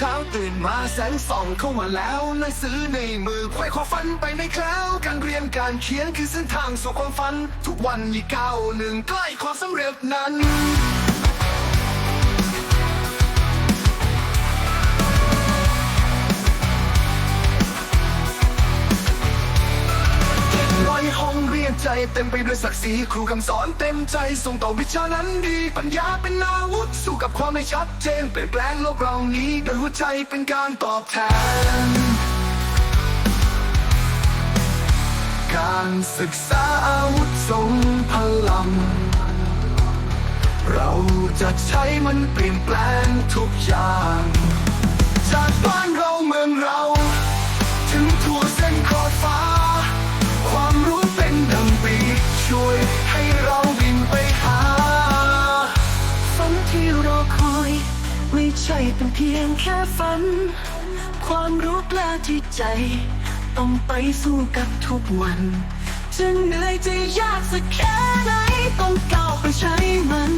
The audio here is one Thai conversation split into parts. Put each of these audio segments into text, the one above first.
เช้าตื่นมาแสงส่องเข้ามาแล้วหนังสือในมือไขว้ความฝันไปในคราวการเรียนการเขียนคือเส้นทางสู่ความฝัน ทุกวันมีก้าวหนึ่งใกล้ความสำเร็จนั้น เรียนใจเต็มไปด้วยศักดิ์ศรีครูคำสอนเต็มใจส่งต่อวิชานั้นดี ปัญญาเป็นอาวุธสู้กับความไม่ชัดเจนเปลี่ยนแปลงโลกเรานี้โดยหัวใจเป็นการตอบแทน การศึกษาอาวุธทรงพลัง เราจะใช้มันเปลี่ยนแปลงทุกอย่าง ใช่เป็นเพียงแค่ฝัน ความรู้กล้าที่ใจ ต้องไปสู้กับทุกวัน จะเหนื่อยจะยากสักแค่ไหนต้องก้าวไปใช้มัน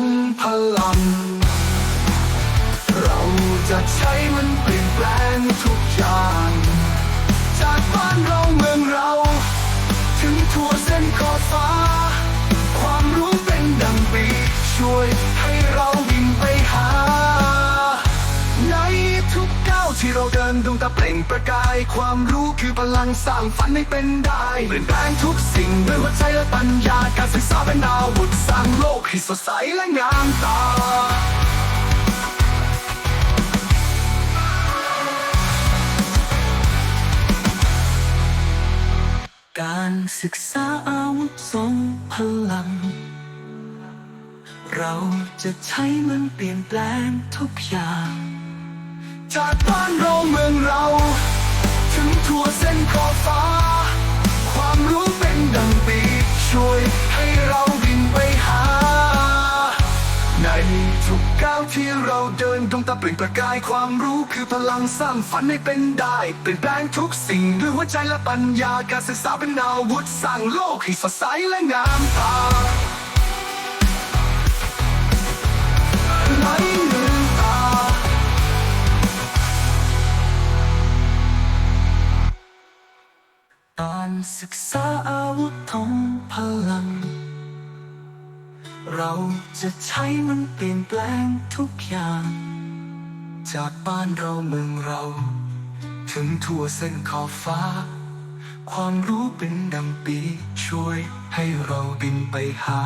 มพลัง เราจะใช้มันเปลี่ยนแปลงทุกอย่าง จากบ้านเราเมืองเรา ถึงทั่วเส้นขอบฟ้า ความรู้เป็นดังปีช่วยให้เราวิ่งไปหา ในทุก ที่เราเดินดวงตาเปล่งประกาย ความรู้คือพลังสร้างฝันให้เป็นได้เปลี่ยนแปลงทุกสิ่งด้วยหัวใจและปัญญาการศึกษาเป็นอาวุธสร้างโลกให้สดใสและงามตาการศึกษาอาวุธทรงพลัง เราจะใช้มันเปลี่ยนแปลงทุกอย่าง จากบ้านเราเมืองเรา ถึงทั่วเส้นขอบฟ้า ความรู้เป็นดังปีกช่วยให้เราบินไปหา ในทุกก้าวที่เราเดินดวงตาเปล่งประกายความรู้คือพลังสร้างฝันให้เป็นได้เปลี่ยนแปลงทุกสิ่งด้วยหัวใจและปัญญาการศึกษาเป็นอาวุธสร้างโลกให้สดใสและงามตา การศึกษาอาวุธทงพลัง เราจะใช้มันเปลี่ยนแปลงทุกอย่าง จากบ้านเราเมืองเรา ถึงทั่วเส้นขอบฟ้า ความรู้เป็นดังปีช่วยให้เราบินไปหา